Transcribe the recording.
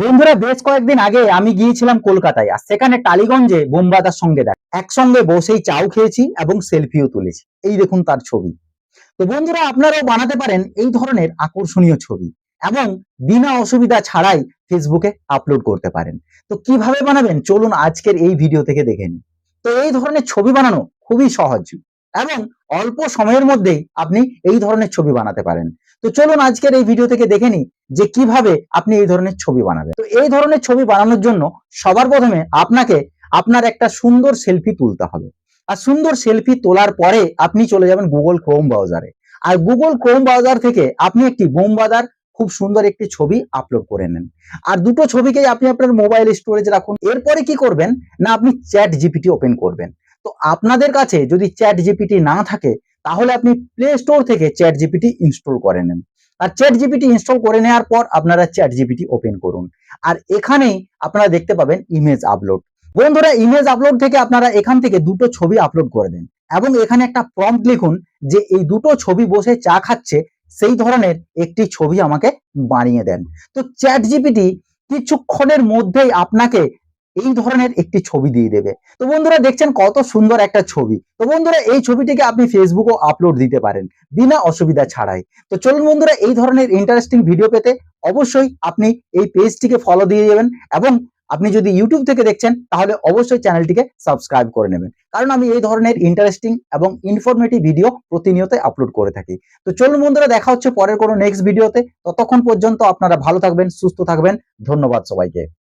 বন্ধুরা, বেশ কয়েকদিন আগে আমি গিয়েছিলাম কলকাতায়, আর সেখানে টালিগঞ্জে বোমবাদার সঙ্গে দেখ। একসঙ্গে বসেই চাও খেয়েছি এবং সেলফিও তুলেছি। এই দেখুন তার ছবি। তো বন্ধুরা, আপনারাও বানাতে পারেন এই ধরনের আকর্ষণীয় ছবি এবং বিনা অসুবিধা ছাড়াই ফেসবুকে আপলোড করতে পারেন। তো কীভাবে বানাবেন? চলুন আজকের এই ভিডিও থেকে দেখে নিন তো এই ধরনের ছবি বানানো খুবই সহজ। এবং অল্প সময়ের মধ্যেই আপনি এই ধরনের ছবি বানাতে পারেন। তো চলুন আজকের এই ভিডিও থেকে দেখে নিই যে কীভাবে আপনি এই ধরনের ছবি বানাবেন। তো এই ধরনের ছবি বানানোর জন্য সবার প্রথমে আপনাকে আপনার একটা সুন্দর সেলফি তুলতে হবে। আর সুন্দর সেলফি তোলার পরে আপনি চলে যাবেন গুগল ক্রোম ব্রাউজারে আর গুগল ক্রোম ব্রাউজার থেকে আপনি একটি বোমবাদার খুব সুন্দর একটি ছবি আপলোড করে নেন। আর দুটো ছবিকেই আপনি আপনার মোবাইল স্টোরেজ রাখুন। এরপরে কি করবেন? না, আপনি চ্যাট জিপিটি ওপেন করবেন। তো আপনাদের কাছে যদি চ্যাট জিপিটি না থাকে, তাহলে আপনি প্লে স্টোর থেকে চ্যাট জিপিটি ইনস্টল করে নেন। আর চ্যাট জিপিটি ইনস্টল করে নেওয়ার পর আপনারা চ্যাট জিপিটি ওপেন করুন। আর এখানেই আপনারা দেখতে পাবেন ইমেজ আপলোড বন্ধুরা ইমেজ আপলোড থেকে আপনারা এখান থেকে দুটো ছবি আপলোড করে দেন। এবং এখানে একটা প্রম্পট লিখুন যে এই দুটো ছবি বসে চা খাচ্ছে, সেই ধরনের একটি ছবি আমাকে বানিয়ে দেন। তো চ্যাট জিপিটি কিছুক্ষণের মধ্যেই আপনাকে এই ধরনের একটি ছবি দিয়ে দেবে। তো বন্ধুরা দেখছেন কত সুন্দর একটা ছবি। তো বন্ধুরা এই ছবিটিকে আপনি ফেসবুকও আপলোড দিতে পারেন, বিনা অসুবিধা ছাড়াই। তো চলুন বন্ধুরা এই ধরনের ইন্টারেস্টিং ভিডিও পেতে অবশ্যই আপনি এই পেজটিকে ফলো দিয়ে দেবেন এবং আপনি যদি ইউটিউব থেকে দেখছেন, তাহলে অবশ্যই চ্যানেলটিকে সাবস্ক্রাইব করে নেবেন। কারণ আমি এই ধরনের ইন্টারেস্টিং এবং ইনফরমেটিভ ভিডিও প্রতিনিয়ত আপলোড করে থাকি। তো চলুন বন্ধুরা দেখা হচ্ছে পরের কোনো নেক্সট ভিডিওতে ততক্ষণ পর্যন্ত আপনারা ভালো থাকবেন, সুস্থ থাকবেন। ধন্যবাদ সবাইকে।